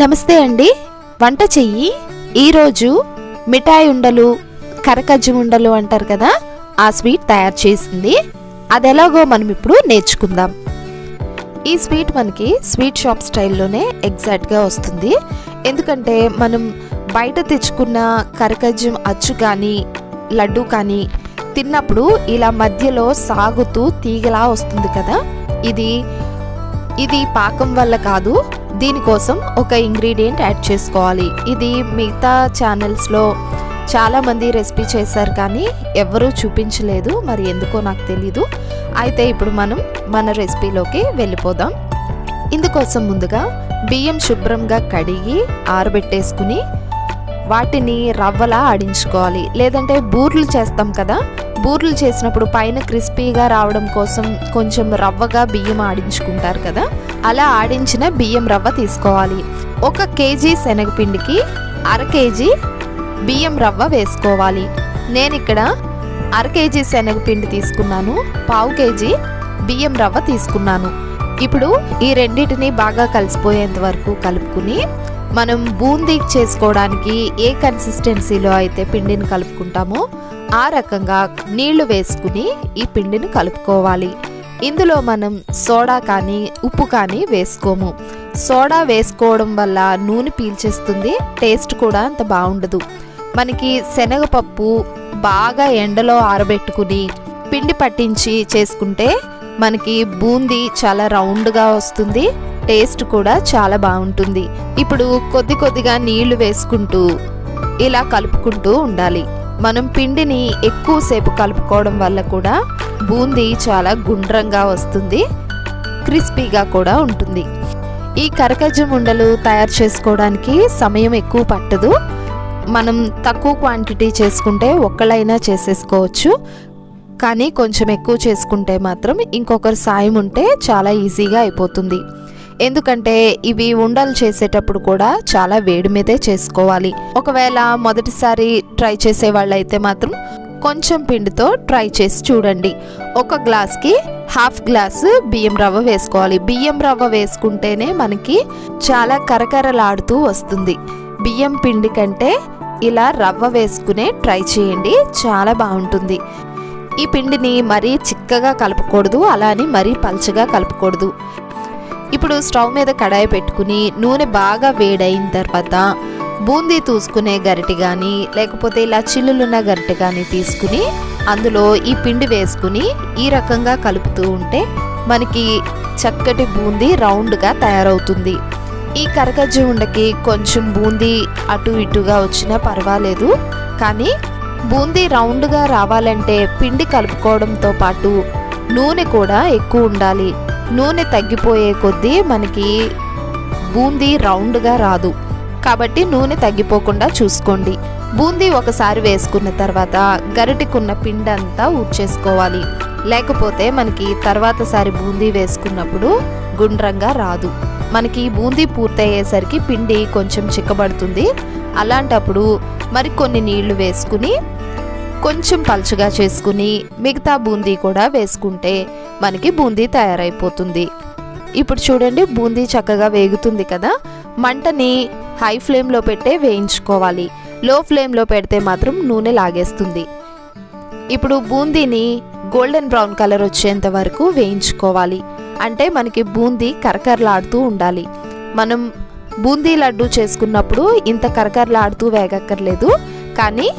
నమస్తే అండి. వంట చెయ్యి. ఈరోజు మిఠాయి ఉండలు కరకజ్జం ఉండలు అంటారు కదా ఆ స్వీట్ తయారు చేసింది. అది ఎలాగో మనం ఇప్పుడు నేర్చుకుందాం. ఈ స్వీట్ మనకి స్వీట్ షాప్ స్టైల్లోనే ఎగ్జాక్ట్గా వస్తుంది. ఎందుకంటే మనం బయట తెచ్చుకున్న కరకజ్జం అచ్చు కానీ లడ్డు కానీ తిన్నప్పుడు ఇలా మధ్యలో సాగుతూ తీగలా వస్తుంది కదా. ఇది ఇది పాకం వల్ల కాదు దీనికోసం ఒక ఇంగ్రీడియంట్ యాడ్ చేసుకోవాలి. ఇది మిగతా ఛానల్స్లో చాలామంది రెసిపీ చేశారు కానీ ఎవరూ చూపించలేదు. మరి ఎందుకో నాకు తెలీదు. అయితే ఇప్పుడు మనం మన రెసిపీలోకి వెళ్ళిపోదాం. ఇందుకోసం ముందుగా బియ్యం శుభ్రంగా కడిగి ఆరబెట్టేసుకుని వాటిని రవ్వలా ఆడించుకోవాలి. లేదంటే బూర్లు చేస్తాం కదా బూర్లు చేసినప్పుడు పైన క్రిస్పీగా రావడం కోసం కొంచెం రవ్వగా బియ్యం ఆడించుకుంటారు కదా? అలా ఆడించిన బియ్యం రవ్వ తీసుకోవాలి. ఒక కేజీ శనగపిండికి అర కేజీ బియ్యం రవ్వ వేసుకోవాలి. నేను ఇక్కడ అర కేజీ శనగపిండి తీసుకున్నాను పావు కేజీ బియ్యం రవ్వ తీసుకున్నాను. ఇప్పుడు ఈ రెండింటిని బాగా కలిసిపోయేంత వరకు కలుపుకుని మనం బూందీ చేసుకోవడానికి ఏ కన్సిస్టెన్సీలో అయితే పిండిని కలుపుకుంటామో ఆ రకంగా నీళ్ళు వేసుకుని ఈ పిండిని కలుపుకోవాలి. ఇందులో మనం సోడా కానీ ఉప్పు కానీ వేసుకోము. సోడా వేసుకోవడం వల్ల నూనె పీల్చేస్తుంది టేస్ట్ కూడా అంత బాగుండదు. మనకి శనగపప్పు బాగా ఎండలో ఆరబెట్టుకుని పిండి పట్టించి చేసుకుంటే మనకి బూందీ చాలా రౌండ్గా వస్తుంది టేస్ట్ కూడా చాలా బాగుంటుంది. ఇప్పుడు కొద్ది కొద్దిగా నీళ్ళు వేసుకుంటూ ఇలా కలుపుకుంటూ ఉండాలి. మనం పిండిని ఎక్కువసేపు కలుపుకోవడం వల్ల కూడా బూందీ చాలా గుండ్రంగా వస్తుంది క్రిస్పీగా కూడా ఉంటుంది. ఈ కరకజ్జం ఉండలు తయారు చేసుకోవడానికి సమయం ఎక్కువ పట్టదు. మనం తక్కువ క్వాంటిటీ చేసుకుంటే ఒక్కళ్ళైనా చేసేసుకోవచ్చు. కానీ కొంచెం ఎక్కువ చేసుకుంటే మాత్రం ఇంకొకరి సాయం ఉంటే చాలా ఈజీగా అయిపోతుంది. ఎందుకంటే ఇవి ఉండలు చేసేటప్పుడు కూడా చాలా వేడి మీదే చేసుకోవాలి. ఒకవేళ మొదటిసారి ట్రై చేసే వాళ్ళైతే మాత్రం కొంచెం పిండితో ట్రై చేసి చూడండి. ఒక గ్లాస్కి హాఫ్ గ్లాసు బియ్యం రవ్వ వేసుకోవాలి. బియ్యం రవ్వ వేసుకుంటేనే మనకి చాలా కరకరలాడుతూ వస్తుంది. బియ్యం పిండి కంటే ఇలా రవ్వ వేసుకునే ట్రై చేయండి. చాలా బాగుంటుంది. ఈ పిండిని మరీ చిక్కగా కలపకూడదు అలానే మరీ పల్చగా కలపకూడదు. ఇప్పుడు స్టవ్ మీద కడాయి పెట్టుకుని నూనె బాగా వేడైన తర్వాత బూందీ తూసుకునే గరిటె కానీ లేకపోతే ఇలా చిల్లులున్న గరిటె కానీ తీసుకుని అందులో ఈ పిండి వేసుకుని ఈ రకంగా కలుపుతూ ఉంటే మనకి చక్కటి బూందీ రౌండ్గా తయారవుతుంది. ఈ కరగజ్జ ఉండకి కొంచెం బూందీ అటు ఇటుగా వచ్చినా పర్వాలేదు కానీ బూందీ రౌండ్గా రావాలంటే పిండి కలుపుకోవడంతో పాటు నూనె కూడా ఎక్కువ ఉండాలి. నూనె తగ్గిపోయే కొద్దీ మనకి బూందీ రౌండ్గా రాదు. కాబట్టి నూనె తగ్గిపోకుండా చూసుకోండి. బూందీ ఒకసారి వేసుకున్న తర్వాత గరిటికున్న పిండి అంతా ఊడ్చేసుకోవాలి. లేకపోతే మనకి తర్వాత సారి బూందీ వేసుకున్నప్పుడు గుండ్రంగా రాదు. మనకి బూందీ పూర్తయ్యేసరికి పిండి కొంచెం చిక్కబడుతుంది. అలాంటప్పుడు మరికొన్ని నీళ్ళు వేసుకుని కొంచెం పలుచగా చేసుకుని మిగతా బూందీ కూడా వేసుకుంటే మనకి బూందీ తయారైపోతుంది. ఇప్పుడు చూడండి బూందీ చక్కగా వేగుతుంది కదా. మంటని హై ఫ్లేమ్లో పెట్టే వేయించుకోవాలి. లో ఫ్లేమ్లో పెడితే మాత్రం నూనె లాగేస్తుంది. ఇప్పుడు బూందీని గోల్డెన్ బ్రౌన్ కలర్ వచ్చేంత వరకు వేయించుకోవాలి. అంటే మనకి బూందీ కరకరలాడుతూ ఉండాలి. మనం బూందీ లడ్డు చేసుకున్నప్పుడు ఇంత కరకరలాడుతూ వేగక్కర్లేదు. కానీ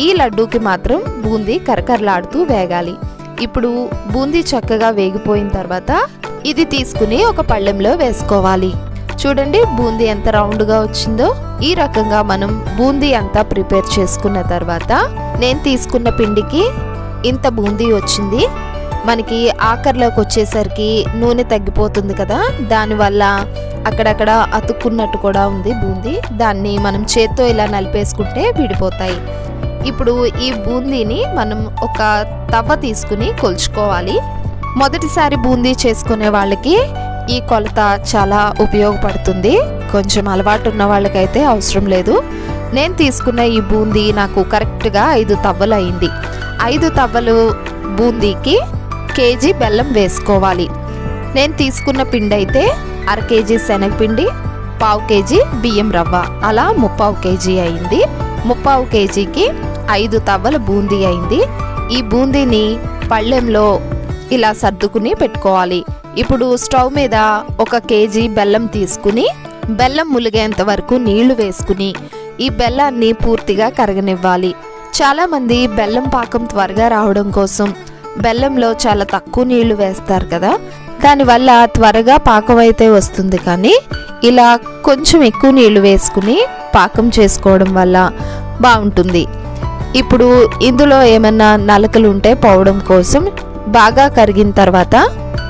ఈ లడ్డూకి మాత్రం బూందీ కరకరలాడుతూ వేగాలి. ఇప్పుడు బూందీ చక్కగా వేగిపోయిన తర్వాత ఇది తీసుకుని ఒక పళ్ళెంలో వేసుకోవాలి. చూడండి బూందీ ఎంత రౌండ్గా వచ్చిందో. ఈ రకంగా మనం బూందీ అంతా ప్రిపేర్ చేసుకున్న తర్వాత నేను తీసుకున్న పిండికి ఇంత బూందీ వచ్చింది. మనకి ఆఖరిలోకి వచ్చేసరికి నూనె తగ్గిపోతుంది కదా దానివల్ల అక్కడక్కడ అతుక్కున్నట్టు కూడా ఉంది బూందీ. దాన్ని మనం చేత్తో ఇలా నలిపేసుకుంటే విడిపోతాయి. ఇప్పుడు ఈ బూందీని మనం ఒక తవ్వ తీసుకుని కొలుచుకోవాలి. మొదటిసారి బూందీ చేసుకునే వాళ్ళకి ఈ కొలత చాలా ఉపయోగపడుతుంది. కొంచెం అలవాటు ఉన్న వాళ్ళకైతే అవసరం లేదు. నేను తీసుకున్న ఈ బూందీ నాకు కరెక్ట్గా ఐదు తవ్వలు అయింది. ఐదు తవ్వలు బూందీకి కేజీ బెల్లం వేసుకోవాలి. నేను తీసుకున్న పిండి అయితే అర కేజీ శనగపిండి పావు కేజీ బియ్యం రవ్వ. అలా ముప్పావు కేజీ అయింది. ముప్పావు కేజీకి ఐదు తవ్వల బూందీ అయింది. ఈ బూందీని పళ్ళెంలో ఇలా సర్దుకుని పెట్టుకోవాలి. ఇప్పుడు స్టవ్ మీద ఒక కేజీ బెల్లం తీసుకుని బెల్లం ములిగేంత వరకు నీళ్ళు వేసుకుని ఈ బెల్లాన్ని పూర్తిగా కరగనివ్వాలి. చాలామంది బెల్లం పాకం త్వరగా రావడం కోసం బెల్లంలో చాలా తక్కువ నీళ్ళు వేస్తారు కదా దానివల్ల త్వరగా పాకం అయితే వస్తుంది కానీ ఇలా కొంచెం ఎక్కువ నీళ్ళు వేసుకుని పాకం చేసుకోవడం వల్ల బాగుంటుంది. ఇప్పుడు ఇందులో ఏమన్నా నలకలు ఉంటే పోవడం కోసం బాగా కరిగిన తర్వాత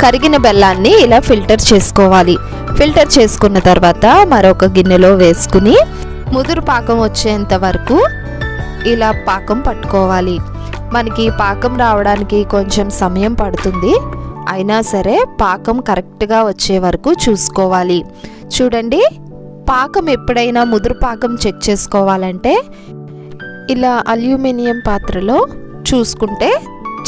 కరిగిన బెల్లాన్ని ఇలా ఫిల్టర్ చేసుకోవాలి. ఫిల్టర్ చేసుకున్న తర్వాత మరొక గిన్నెలో వేసుకుని ముదురు పాకం వచ్చేంత వరకు ఇలా పాకం పట్టుకోవాలి. మనకి పాకం రావడానికి కొంచెం సమయం పడుతుంది. అయినా సరే పాకం కరెక్ట్గా వచ్చే వరకు చూసుకోవాలి. చూడండి పాకం ఎప్పుడైనా ముదురు పాకం చెక్ చేసుకోవాలంటే ఇలా అల్యూమినియం పాత్రలో చూసుకుంటే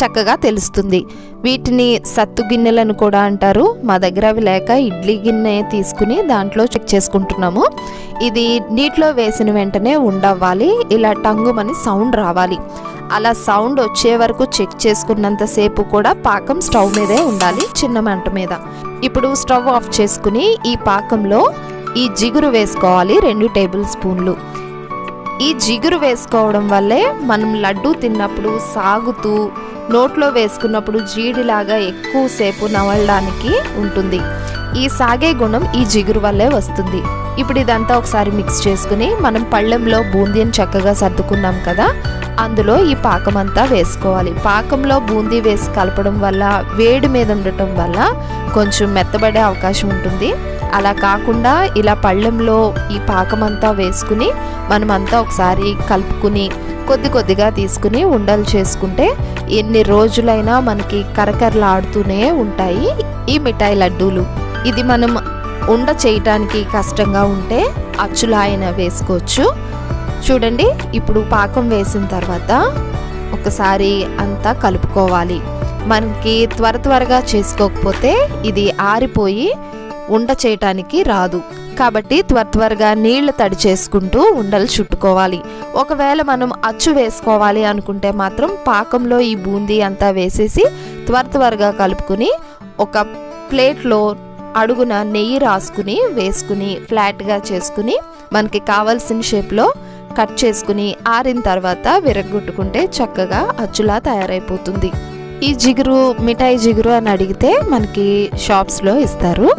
చక్కగా తెలుస్తుంది. వీటిని సత్తు గిన్నెలను కూడా అంటారు. మా దగ్గర అవి లేక ఇడ్లీ గిన్నె తీసుకుని దాంట్లో చెక్ చేసుకుంటున్నాము. ఇది నీటిలో వేసిన వెంటనే ఉండవ్వాలి. ఇలా టంగుమని సౌండ్ రావాలి. అలా సౌండ్ వచ్చే వరకు చెక్ చేసుకున్నంతసేపు కూడా పాకం స్టవ్ మీదే ఉండాలి చిన్న మంట మీద. ఇప్పుడు స్టవ్ ఆఫ్ చేసుకుని ఈ పాకంలో ఈ జిగురు వేసుకోవాలి రెండు టేబుల్ స్పూన్లు. ఈ జిగురు వేసుకోవడం వల్లే మనం లడ్డు తిన్నప్పుడు సాగుతూ నోట్లో వేసుకున్నప్పుడు జీడిలాగా ఎక్కువసేపు నవలడానికి ఉంటుంది. ఈ సాగే గుణం ఈ జిగురు వల్లే వస్తుంది. ఇప్పుడు ఇదంతా ఒకసారి మిక్స్ చేసుకుని మనం పళ్ళెంలో బూందీని చక్కగా సర్దుకున్నాం కదా అందులో ఈ పాకం అంతా వేసుకోవాలి. పాకంలో బూందీ వేసి కలపడం వల్ల వేడి మీద ఉండటం వల్ల కొంచెం మెత్తబడే అవకాశం ఉంటుంది. అలా కాకుండా ఇలా పళ్ళెంలో ఈ పాకం అంతా వేసుకుని మనమంతా ఒకసారి కలుపుకుని కొద్ది కొద్దిగా తీసుకుని ఉండలు చేసుకుంటే ఎన్ని రోజులైనా మనకి కరకరలాడుతూనే ఉంటాయి ఈ మిఠాయి లడ్డూలు. ఇది మనం ఉండ చేయటానికి కష్టంగా ఉంటే అచ్చులా వేసుకోవచ్చు. చూడండి ఇప్పుడు పాకం వేసిన తర్వాత ఒకసారి అంతా కలుపుకోవాలి. మనకి త్వర త్వరగా చేసుకోకపోతే ఇది ఆరిపోయి ఉండ చేయటానికి రాదు. కాబట్టి త్వర త్వరగా నీళ్ళు తడి చేసుకుంటూ ఉండలు చుట్టుకోవాలి. ఒకవేళ మనం అచ్చు వేసుకోవాలి అనుకుంటే మాత్రం పాకంలో ఈ బూందీ అంతా వేసేసి త్వర త్వరగా కలుపుకుని ఒక ప్లేట్లో అడుగున నెయ్యి రాసుకుని వేసుకుని ఫ్లాట్గా చేసుకుని మనకి కావాల్సిన షేప్లో కట్ చేసుకుని ఆరిన తర్వాత విరగొట్టుకుంటే చక్కగా అచ్చులా తయారైపోతుంది. ఈ జిగురు మిఠాయి జిగురు అని అడిగితే మనకి షాప్స్లో ఇస్తారు.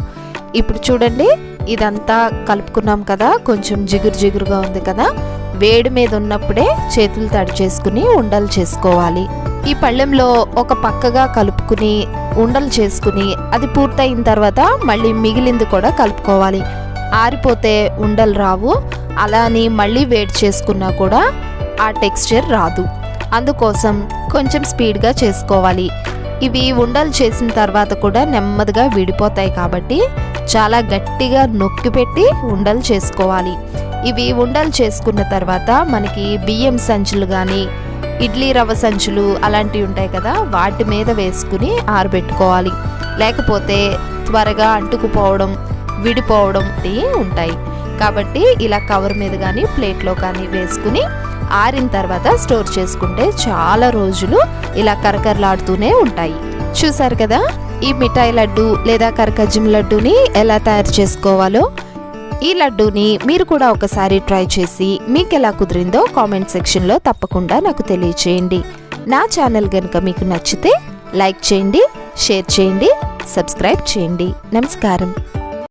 ఇప్పుడు చూడండి ఇదంతా కలుపుకున్నాం కదా కొంచెం జిగురు జిగురుగా ఉంది కదా. వేడి మీద ఉన్నప్పుడే చేతులు తడి చేసుకుని ఉండలు చేసుకోవాలి. ఈ పళ్ళెంలో ఒక పక్కగా కలుపుకుని ఉండలు చేసుకుని అది పూర్తయిన తర్వాత మళ్ళీ మిగిలింది కూడా కలుపుకోవాలి. ఆరిపోతే ఉండలు రావు అలా అని మళ్ళీ వేడి చేసుకున్నా కూడా ఆ టెక్స్చర్ రాదు. అందుకోసం కొంచెం స్పీడ్గా చేసుకోవాలి. ఇవి ఉండలు చేసిన తర్వాత కూడా నెమ్మదిగా విడిపోతాయి కాబట్టి చాలా గట్టిగా నొక్కి పెట్టి ఉండలు చేసుకోవాలి. ఇవి ఉండలు చేసుకున్న తర్వాత మనకి బియ్యం సంచులు కానీ ఇడ్లీ రవ్వ సంచులు అలాంటివి ఉంటాయి కదా వాటి మీద వేసుకుని ఆరబెట్టుకోవాలి. లేకపోతే త్వరగా అంటుకుపోవడం విడిపోవడం ఉంటాయి. కాబట్టి ఇలా కవర్ మీద కానీ ప్లేట్లో కానీ వేసుకుని ఆరిన తర్వాత స్టోర్ చేసుకుంటే చాలా రోజులు ఇలా కరకరలాడుతూనే ఉంటాయి. చూసారు కదా? ఈ మిఠాయి లడ్డు లేదా కర్కజం లడ్డూని ఎలా తయారు చేసుకోవాలో ఈ లడ్డూని మీరు కూడా ఒకసారి ట్రై చేసి మీకు ఎలా కుదిరిందో కామెంట్ సెక్షన్లో తప్పకుండా నాకు తెలియచేయండి. నా ఛానల్ కనుక మీకు నచ్చితే లైక్ చేయండి షేర్ చేయండి సబ్స్క్రైబ్ చేయండి. నమస్కారం.